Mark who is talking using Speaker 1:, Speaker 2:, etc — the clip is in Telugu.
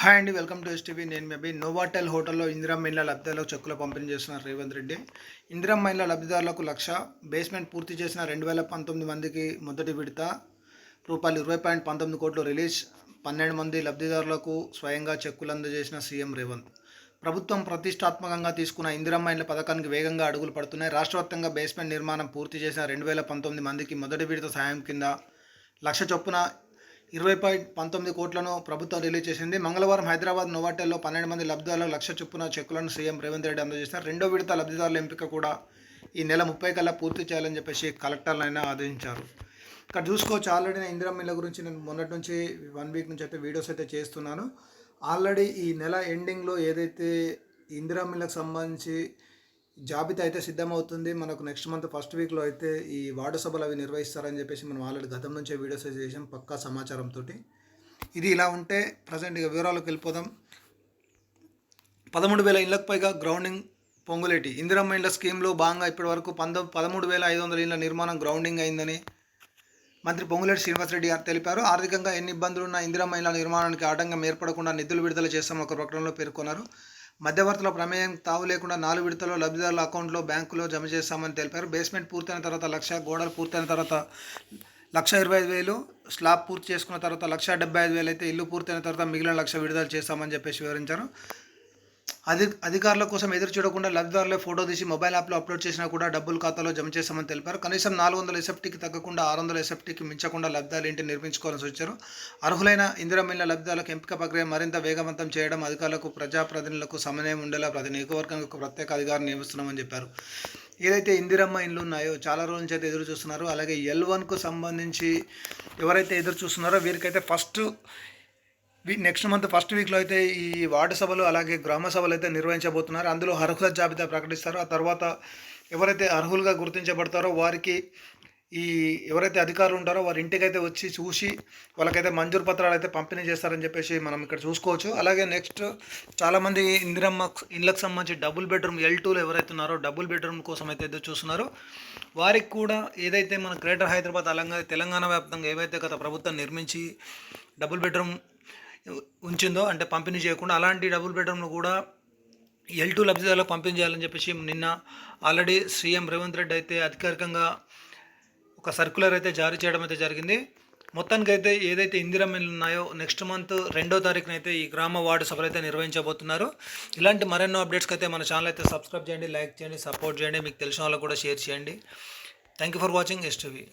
Speaker 1: హాయ్ అండి వెల్కమ్ టు ఎస్టీవీ. నేను మేబీ నోవాటెల్ హోటల్లో ఇందిరా మైన్ల లబ్ధిదారులకు చెక్కులు పంపిణీ చేస్తున్నారు రేవంత్ రెడ్డి. ఇందిరా మైన్ల లబ్ధిదారులకు లక్ష బేస్మెంట్ పూర్తి చేసిన రెండు వేల పంతొమ్మిది మందికి మొదటి విడత రూపాయలు ఇరవై పాయింట్ పంతొమ్మిది కోట్లు రిలీజ్. పన్నెండు మంది లబ్ధిదారులకు స్వయంగా చెక్కులు అందజేసిన సీఎం రేవంత్. ప్రభుత్వం ప్రతిష్టాత్మకంగా తీసుకున్న ఇందిరా మైన్ల పథకానికి వేగంగా అడుగులు పడుతున్నాయి. రాష్ట్రవ్యాప్తంగా బేస్మెంట్ నిర్మాణం పూర్తి చేసిన రెండు వేల పంతొమ్మిది మందికి మొదటి విడత సాయం కింద లక్ష చొప్పున ఇరవై పాయింట్ పంతొమ్మిది కోట్లను ప్రభుత్వం రిలీజ్ చేసింది. మంగళవారం హైదరాబాద్ నోవాటెల్లో పన్నెండు మంది లబ్ధిదారులకు లక్ష చొప్పున చెక్కులను సీఎం రేవంత్ రెడ్డి అందజేశారు రెండో విడత లబ్ధిదారుల ఎంపిక కూడా ఈ నెల ముప్పై కల్లా పూర్తి చేయాలని చెప్పేసి కలెక్టర్లైనా ఆదేశించారు. ఇక్కడ చూసుకోవచ్చు ఆల్రెడీ నేను ఇందిరా మిల్ల గురించి నేను మొన్నటి నుంచి వన్ వీక్ నుంచి అయితే వీడియోస్ అయితే చేస్తున్నాను. ఆల్రెడీ ఈ నెల ఎండింగ్లో ఏదైతే ఇందిరా మిల్లకు సంబంధించి జాబితా అయితే సిద్ధమవుతుంది. మనకు నెక్స్ట్ మంత్ ఫస్ట్ వీక్లో అయితే ఈ వార్డు సభలు అవి నిర్వహిస్తారని చెప్పేసి మనం ఆల్రెడీ గతం నుంచే వీడియోస్ చేసాం పక్కా సమాచారంతో ఇది ఇలా ఉంటే ప్రజెంట్ ఇక వివరాలకు వెళ్ళిపోదాం. పదమూడు వేల ఇళ్ళకు పైగా గ్రౌండింగ్ పొంగులేటి. ఇందిరమ్మ ఇళ్ళ స్కీమ్లో భాగంగా ఇప్పటి వరకు పంద పదమూడు వేల ఐదు వందల ఇళ్ళ నిర్మాణం గ్రౌండింగ్ అయిందని మంత్రి పొంగులేటి శ్రీనివాసరెడ్డి గారు తెలిపారు. ఆర్థికంగా ఎన్ని ఇబ్బందులున్నా ఇందిరమ్మ ఇళ్ళ నిర్మాణానికి ఆటంకం ఏర్పడకుండా నిధులు విడుదల చేస్తామని ఒక ప్రకటనలో పేర్కొన్నారు. మధ్యవర్తుల ప్రమేయం తావు లేకుండా నాలుగు విడతల్లో లబ్ధిదారుల అకౌంట్లో బ్యాంకులో జమ చేస్తామని తెలిపారు. బేస్మెంట్ పూర్తయిన తర్వాత లక్ష గోడలు పూర్తయిన తర్వాత లక్ష ఇరవై ఐదు వేలు స్లాబ్ పూర్తి చేసుకున్న తర్వాత లక్ష డెబ్బై ఐదు వేలు అయితే ఇల్లు పూర్తయిన తర్వాత మిగిలిన లక్ష విడుదల చేస్తామని చెప్పేసి వివరించారు. అధి అధికారుల కోసం ఎదురు చూడకుండా లబ్ధిదారులే ఫోటో తీసి మొబైల్ యాప్లో అప్లోడ్ చేసినా కూడా డబ్బులు ఖాతాలో జమ చేస్తామని తెలిపారు. కనీసం నాలుగు వందల ఎస్ఎఫ్టీకి తగ్గకుండా ఆరు వందల ఎస్ఎఫ్టీకి మించకుండా లబ్ధాలు ఇంటి నిర్మించుకోవాలని సూచించారు. అర్హులైన ఇందిరమిల్ల లబ్ధిదారులకు ఎంపిక ప్రక్రియ మరింత వేగవంతం చేయడం అధికారులకు ప్రజాప్రతినిధులకు సమన్వయం ఉండేలా ప్రతి నియోజకవర్గానికి ఒక ప్రత్యేక అధికారిని నియమిస్తున్నామని చెప్పారు. ఏదైతే ఇందిరమ్మ ఇండ్లు ఉన్నాయో చాలా రోజుల నుంచి అయితే ఎదురు చూస్తున్నారు. అలాగే ఎల్ వన్కు సంబంధించి ఎవరైతే ఎదురు చూస్తున్నారో వీరికైతే ఫస్ట్ నెక్స్ట్ మంత్ ఫస్ట్ వీక్లో అయితే ఈ వార్డు సభలు అలాగే గ్రామ సభలు అయితే నిర్వహించబోతున్నారు. అందులో అర్హుల జాబితా ప్రకటిస్తారు. ఆ తర్వాత ఎవరైతే అర్హులుగా గుర్తించబడతారో వారికి ఈ ఎవరైతే అధికారులు ఉంటారో వారి ఇంటికైతే వచ్చి చూసి వాళ్ళకైతే మంజూరు పత్రాలు అయితే పంపిణీ చేస్తారని చెప్పేసి మనం ఇక్కడ చూసుకోవచ్చు. అలాగే నెక్స్ట్ చాలామంది ఇందిరమ్మ ఇళ్ళకి సంబంధించి డబుల్ బెడ్రూమ్ ఎల్ టూలో ఎవరైతే ఉన్నారో డబుల్ బెడ్రూమ్ కోసం అయితే ఎదురు చూస్తున్నారో. వారికి కూడా ఏదైతే మన గ్రేటర్ హైదరాబాద్ అలంగా తెలంగాణ వ్యాప్తంగా ఏవైతే గత ప్రభుత్వం నిర్మించి డబుల్ బెడ్రూమ్ ఉంచిందో అంటే పంపిణీ చేయకుండా అలాంటి డబుల్ బెడ్రూమ్ను కూడా ఎల్ టూ లబ్ధిదారులకు పంపిణీ చేయాలని చెప్పేసి నిన్న ఆల్రెడీ సీఎం రేవంత్ రెడ్డి అయితే అధికారికంగా ఒక సర్క్యులర్ అయితే జారీ చేయడం అయితే జరిగింది. మొత్తానికి అయితే ఏదైతే ఇందిరమ్మలు ఉన్నాయో నెక్స్ట్ మంత్ రెండో తారీఖున అయితే ఈ గ్రామ వార్డు సభలు అయితే నిర్వహించబోతున్నారు. ఇలాంటి మరెన్నో అప్డేట్స్కి అయితే మన ఛానల్ అయితే సబ్స్క్రైబ్ చేయండి లైక్ చేయండి సపోర్ట్ చేయండి మీకు తెలిసిన వాళ్ళకు కూడా షేర్ చేయండి. Thank you for watching STV